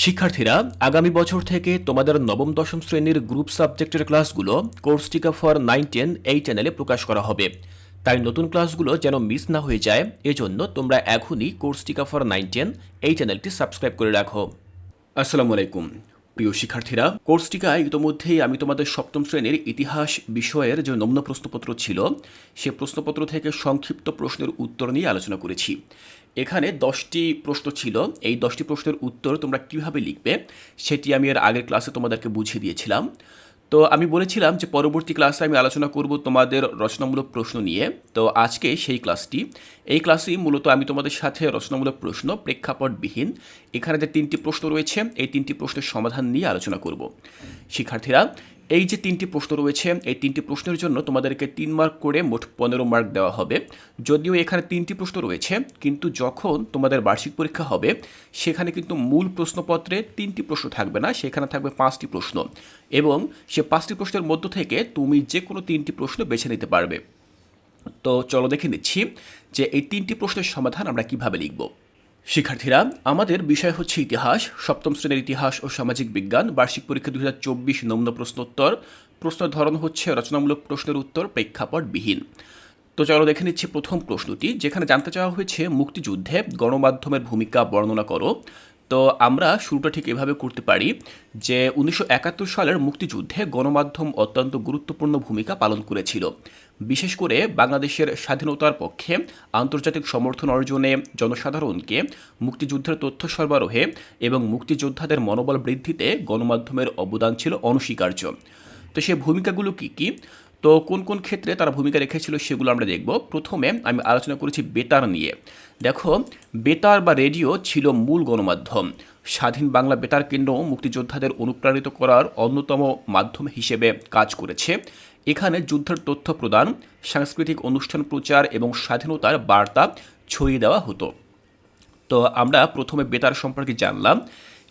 শিক্ষার্থীরা, আগামী বছর থেকে তোমাদের নবম, দশম শ্রেণির গ্রুপ সাবজেক্টের ক্লাসগুলো কোর্স টিকা ফর নাইন, টেন এই চ্যানেলে প্রকাশ করা হবে। তাই নতুন ক্লাসগুলো যেন মিস না হয়ে যায়, এজন্য তোমরা এখনই কোর্স টিকা ফর নাইন, টেন এই চ্যানেলটি সাবস্ক্রাইব করে রাখো। আসসালামু আলাইকুম। প্রিয় শিক্ষার্থীরা কোর্স টিকায় ইতোমধ্যেই আমি তোমাদের সপ্তম শ্রেণির ইতিহাস বিষয়ের যে নম্ন প্রশ্নপত্র ছিল, সে প্রশ্নপত্র থেকে সংক্ষিপ্ত প্রশ্নের উত্তর নিয়ে আলোচনা করেছি। এখানে দশটি প্রশ্ন ছিল। এই দশটি প্রশ্নের উত্তর তোমরা কীভাবে লিখবে, সেটি আমি এর আগের ক্লাসে তোমাদেরকে বুঝিয়ে দিয়েছিলাম। তো আমি বলেছিলাম যে পরবর্তী ক্লাসে আমি আলোচনা করব তোমাদের রচনামূলক প্রশ্ন নিয়ে। তো আজকে সেই ক্লাসটি। এই ক্লাসেই মূলত আমি তোমাদের সাথে রচনামূলক প্রশ্ন প্রেক্ষাপটবিহীন এখানে যে তিনটি প্রশ্ন রয়েছে, এই তিনটি প্রশ্নের সমাধান নিয়ে আলোচনা করব। শিক্ষার্থীরা এই যে তিনটি প্রশ্ন রয়েছে, এই তিনটি প্রশ্নের জন্য তোমাদেরকে তিন মার্ক করে মোট পনেরো মার্ক দেওয়া হবে। যদিও এখানে তিনটি প্রশ্ন রয়েছে, কিন্তু যখন তোমাদের বার্ষিক পরীক্ষা হবে, সেখানে কিন্তু মূল প্রশ্নপত্রে তিনটি প্রশ্ন থাকবে না, সেখানে থাকবে পাঁচটি প্রশ্ন। এবং সে পাঁচটি প্রশ্নের মধ্য থেকে তুমি যে কোনো তিনটি প্রশ্ন বেছে নিতে পারবে। তো চলো দেখে নিচ্ছি যে এই তিনটি প্রশ্নের সমাধান আমরা কীভাবে লিখব। শিক্ষার্থীরা, আমাদের বিষয় হচ্ছে ইতিহাস, সপ্তম শ্রেণির ইতিহাস ও সামাজিক বিজ্ঞান, বার্ষিক পরীক্ষা দুই হাজার চব্বিশ নমুনা প্রশ্নোত্তর, প্রশ্নের ধরন হচ্ছে রচনামূলক প্রশ্নের উত্তর, প্রেক্ষাপটবিহীন। তো চলো দেখে নিচ্ছি প্রথম প্রশ্নটি, যেখানে জানতে চাওয়া হয়েছে মুক্তিযুদ্ধে গণমাধ্যমের ভূমিকা বর্ণনা করো। তো আমরা শুরুটা ঠিক এভাবে করতে পারি যে উনিশশো একাত্তর সালের মুক্তিযুদ্ধে গণমাধ্যম অত্যন্ত গুরুত্বপূর্ণ ভূমিকা পালন করেছিল। বিশেষ করে বাংলাদেশের স্বাধীনতার পক্ষে আন্তর্জাতিক সমর্থন অর্জনে জনসাধারণকে মুক্তিযুদ্ধের তথ্য সরবরাহে এবং মুক্তিযোদ্ধাদের মনোবল বৃদ্ধিতে গণমাধ্যমের অবদান ছিল অনস্বীকার্য। তো সে ভূমিকাগুলো কী কী? তো কোন কোন ক্ষেত্রে তারা ভূমিকা রেখেছিল সেগুলো আমরা দেখব। প্রথমে আমি আলোচনা করেছি বেতার নিয়ে। দেখো, বেতার বা রেডিও ছিল মূল গণমাধ্যম। স্বাধীন বাংলা বেতার কেন্দ্র মুক্তিযোদ্ধাদের অনুপ্রাণিত করার অন্যতম মাধ্যম হিসেবে কাজ করেছে। এখানে যুদ্ধের তথ্য প্রদান, সাংস্কৃতিক অনুষ্ঠান প্রচার এবং স্বাধীনতার বার্তা ছড়িয়ে দেওয়া হতো। তো আমরা প্রথমে বেতার সম্পর্কে জানলাম।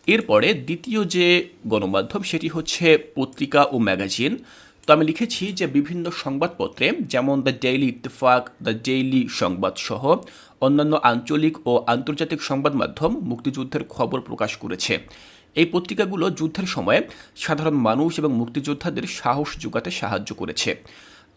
এরপরে দ্বিতীয় যে গণমাধ্যম সেটি হচ্ছে পত্রিকা ও ম্যাগাজিন। তো আমি লিখেছি যে বিভিন্ন সংবাদপত্রে যেমন the daily Ittefaq, the daily Sangbad সহ অন্যান্য আঞ্চলিক ও আন্তর্জাতিক সংবাদ মাধ্যম মুক্তিযুদ্ধের খবর প্রকাশ করেছে। এই পত্রিকাগুলো যুদ্ধের সময় সাধারণ মানুষ এবং মুক্তিযোদ্ধাদের সাহস যোগাতে সাহায্য করেছে।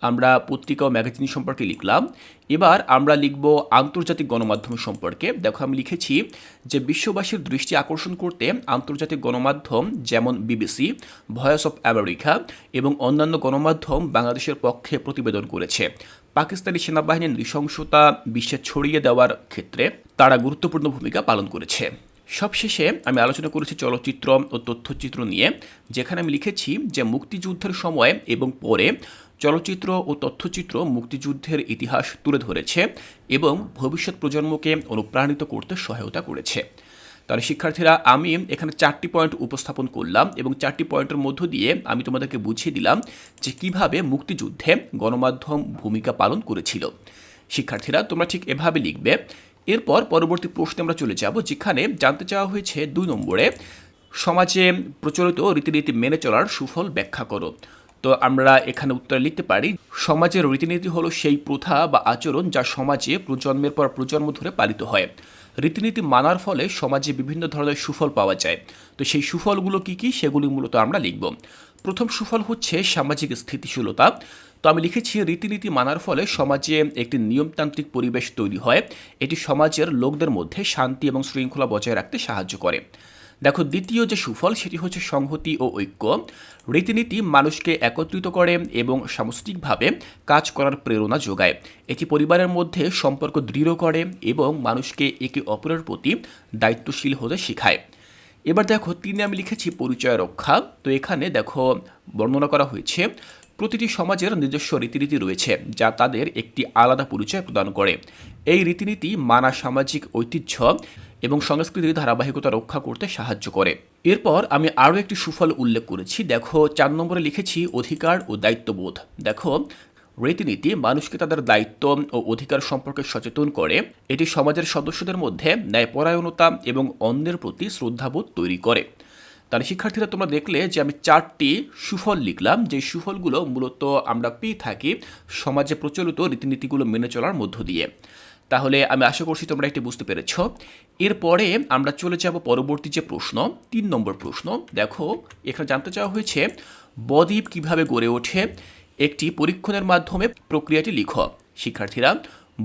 আমরা পত্রিকা ও ম্যাগাজিন সম্পর্কে লিখলাম। এবার আমরা লিখব আন্তর্জাতিক গণমাধ্যম সম্পর্কে। দেখো, আমি লিখেছি যে বিশ্ববাসীর দৃষ্টি আকর্ষণ করতে আন্তর্জাতিক গণমাধ্যম যেমন বিবিসি, ভয়েস অফ আমেরিকা এবং অন্যান্য গণমাধ্যম বাংলাদেশের পক্ষে প্রতিবেদন করেছে। পাকিস্তানি সেনাবাহিনীর নৃশংসতা বিশ্বে ছড়িয়ে দেওয়ার ক্ষেত্রে তারা গুরুত্বপূর্ণ ভূমিকা পালন করেছে। সবশেষে আমি আলোচনা করেছি চলচ্চিত্র ও তথ্যচিত্র নিয়ে, যেখানে আমি লিখেছি যে মুক্তিযুদ্ধের সময় এবং পরে চলচ্চিত্র ও তথ্যচিত্র মুক্তিযুদ্ধের ইতিহাস তুলে ধরেছে এবং ভবিষ্যৎ প্রজন্মকে অনুপ্রাণিত করতে সহায়তা করেছে। তাহলে শিক্ষার্থীরা, আমি এখানে চারটি পয়েন্ট উপস্থাপন করলাম এবং চারটি পয়েন্টের মধ্য দিয়ে আমি তোমাদেরকে বুঝিয়ে দিলাম যে কীভাবে মুক্তিযুদ্ধে গণমাধ্যম ভূমিকা পালন করেছিল। শিক্ষার্থীরা, তোমরা ঠিক এভাবে লিখবে এরপর পরবর্তী প্রশ্নে আমরা চলে যাব, যেখানে জানতে চাওয়া হয়েছে দুই নম্বরে, সমাজে প্রচলিত রীতিনীতি মেনে চলার সুফল ব্যাখ্যা করো। তো আমরা এখানে উত্তরে লিখতে পারি, সমাজের রীতিনীতি হলো সেই প্রথা বা আচরণ যা সমাজে প্রজন্মের পর প্রজন্ম ধরে পালিত হয়। রীতিনীতি মানার ফলে সমাজে বিভিন্ন ধরনের সুফল পাওয়া যায়। তো সেই সুফলগুলো কী কী সেগুলি মূলত আমরা লিখব। প্রথম সুফল হচ্ছে সামাজিক স্থিতিশীলতা। তো আমি লিখেছি রীতিনীতি মানার ফলে সমাজে একটি নিয়মতান্ত্রিক পরিবেশ তৈরি হয়। এটি সমাজের লোকদের মধ্যে শান্তি এবং শৃঙ্খলা বজায় রাখতে সাহায্য করে। দেখো, দ্বিতীয় যে সুফল সেটি হচ্ছে সংহতি ও ঐক্য। রীতিনীতি মানুষকে একত্রিত করে এবং সামষ্টিকভাবে কাজ করার প্রেরণা যোগায়। এটি পরিবারের মধ্যে সম্পর্ক দৃঢ় করে এবং মানুষকে একে অপরের প্রতি দায়িত্বশীল হতে শেখায়। এবার দেখো, তিনি আমি লিখেছি পরিচয় রক্ষা। তো এখানে দেখো, বর্ণনা করা হয়েছে প্রতিটি সমাজের নিজস্ব রীতিনীতি রয়েছে যা তাদের একটি আলাদা পরিচয় প্রদান করে। এই রীতিনীতি মানা সামাজিক ঐতিহ্য এবং সংস্কৃতির ধারাবাহিকতা রক্ষা করতে সাহায্য করে। এরপর আমি আরও একটি সুফল উল্লেখ করেছি। দেখো, চার নম্বরে লিখেছি, অধিকার ও দায়িত্ববোধ। দেখো, রীতিনীতি মানুষকে তাদের দায়িত্ব ও অধিকার সম্পর্কে সচেতন করে। এটি সমাজের সদস্যদের মধ্যে ন্যায়পরায়ণতা এবং অন্যের প্রতি শ্রদ্ধাবোধ তৈরি করে। তাহলে শিক্ষার্থীরা তোমরা দেখলে যে আমি চারটি সুফল লিখলাম। যে সুফলগুলো মূলত আমরা পেয়ে থাকি সমাজে প্রচলিত রীতিনীতিগুলো মেনে চলার মধ্য দিয়ে। তাহলে আমি আশা করছি তোমরা একটি বুঝতে পেরেছ। এরপরে আমরা চলে যাব পরবর্তী যে প্রশ্ন, তিন নম্বর প্রশ্ন। দেখো, এখানে জানতে চাওয়া হয়েছে, বদ্বীপ কীভাবে গড়ে ওঠে? একটি পরীক্ষণের মাধ্যমে প্রক্রিয়াটি লিখো। শিক্ষার্থীরা,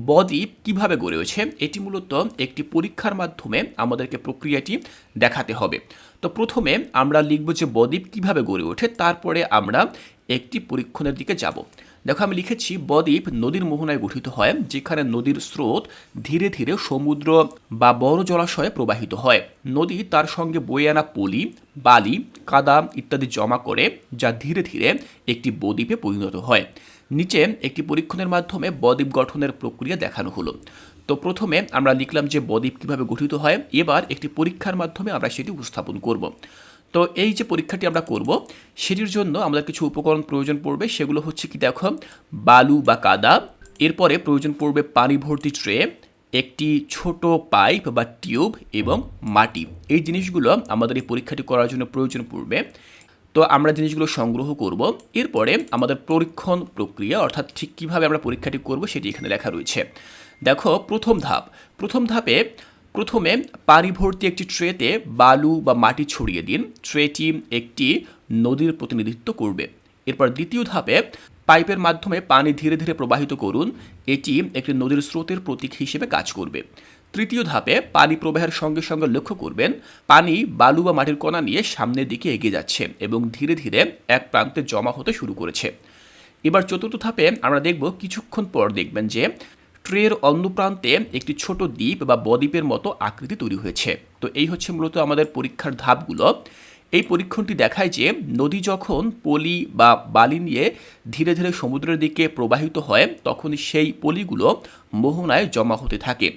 বদ্বীপ কীভাবে গড়ে ওঠে? এটি মূলত একটি পরীক্ষার মাধ্যমে আমাদেরকে প্রক্রিয়াটি দেখাতে হবে। তো প্রথমে আমরা লিখব যে বদ্বীপ কীভাবে গড়ে ওঠে, তারপরে আমরা একটি পরীক্ষণের দিকে যাব। দেখো আমি লিখেছি, বদ্বীপ নদীর মোহনায় গঠিত হয়, যেখানে নদীর স্রোত ধীরে ধীরে সমুদ্র বা বড় জলাশয়ে প্রবাহিত হয়। নদী তার সঙ্গে বয়ে আনা পলি, বালি, কাদা ইত্যাদি জমা করে, যা ধীরে ধীরে একটি বদ্বীপে পরিণত হয়। নিচে একটি পরীক্ষণের মাধ্যমে বদ্বীপ গঠনের প্রক্রিয়া দেখানো হলো। তো প্রথমে আমরা লিখলাম যে বদ্বীপ কীভাবে গঠিত হয়। এবার একটি পরীক্ষার মাধ্যমে আমরা সেটি উপস্থাপন করব। তো এই যে পরীক্ষাটি আমরা করব, সেটির জন্য আমাদের কিছু উপকরণ প্রয়োজন পড়বে। সেগুলো হচ্ছে কি দেখো, বালু বা কাদা। এরপরে প্রয়োজন পড়বে পানি ভর্তি ট্রে, একটি ছোট পাইপ বা টিউব এবং মাটি। এই জিনিসগুলো আমাদের এই পরীক্ষাটি করার জন্য প্রয়োজন পড়বে। তো আমরা জিনিসগুলো সংগ্রহ করব। এরপরে আমাদের পরীক্ষণ প্রক্রিয়া, অর্থাৎ ঠিক কীভাবে আমরা পরীক্ষাটি করব, সেটি এখানে লেখা রয়েছে। দেখো প্রথম ধাপ। প্রথম ধাপে প্রথমে পানি ভর্তি একটি ট্রেতে বালু বা মাটি ছড়িয়ে দিন। ট্রেটি একটি নদীর প্রতিনিধিত্ব করবে। এরপর দ্বিতীয় ধাপে পাইপের মাধ্যমে পানি ধীরে ধীরে প্রবাহিত করুন। এটি একটি নদীর স্রোতের প্রতীক হিসেবে কাজ করবে। তৃতীয় ধাপে পানি প্রবাহের সঙ্গে সঙ্গে লক্ষ্য করবেন, পানি বালু বা মাটির কণা নিয়ে সামনের দিকে এগিয়ে যাচ্ছে এবং ধীরে ধীরে এক প্রান্তে জমা হতে শুরু করেছে। এবার চতুর্থ ধাপে আমরা দেখব কিছুক্ষণ পর দেখবেন যে ট্রের অন্য প্রান্তে একটি ছোট দ্বীপ বা বদ্বীপের মতো আকৃতি তৈরি হয়েছে। তো এই হচ্ছে মূলত আমাদের পরীক্ষার ধাপগুলো। এই পরীক্ষণটি দেখায় যে নদী যখন পলি বা বালি নিয়ে ধীরে ধীরে সমুদ্রের দিকে প্রবাহিত হয় তখন সেই পলিগুলো মোহনায় জমা হতে থাকে।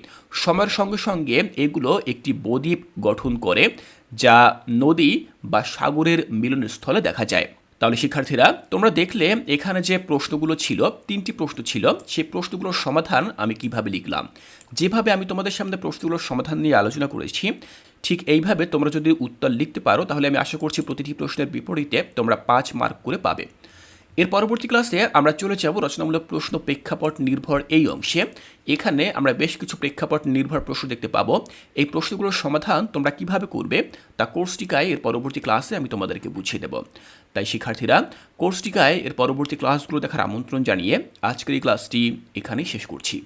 সময়ের সঙ্গে সঙ্গে এগুলো একটি বদ্বীপ গঠন করে, যা নদী বা সাগরের মিলনস্থলে দেখা যায়। তাহলে শিক্ষার্থীরা, তোমরা দেখলে এখানে যে প্রশ্নগুলো ছিল, তিনটি প্রশ্ন ছিল সেই প্রশ্নগুলোর সমাধান আমি কীভাবে লিখলাম? যেভাবে আমি তোমাদের সামনে প্রশ্নগুলোর সমাধান নিয়ে আলোচনা করেছি, ঠিক এইভাবে তোমরা যদি উত্তর লিখতে পারো, তাহলে আমি আশা করছি প্রতিটি প্রশ্নের বিপরীতে তোমরা পাঁচ মার্ক করে পাবে। এর পরবর্তী ক্লাসে আমরা চলে যাব রচনামূলক প্রশ্ন প্রেক্ষাপট নির্ভর এই অংশে। এখানে আমরা বেশ কিছু প্রেক্ষাপট নির্ভর প্রশ্ন দেখতে পাবো। এই প্রশ্নগুলোর সমাধান তোমরা কীভাবে করবে তা কোর্সটিকায় এর পরবর্তী ক্লাসে আমি তোমাদেরকে বুঝিয়ে দেব। তাই শিক্ষার্থীরা, কোর্সটিকায় এর পরবর্তী ক্লাসগুলো দেখার আমন্ত্রণ জানিয়ে আজকের এই ক্লাসটি এখানেই শেষ করছি।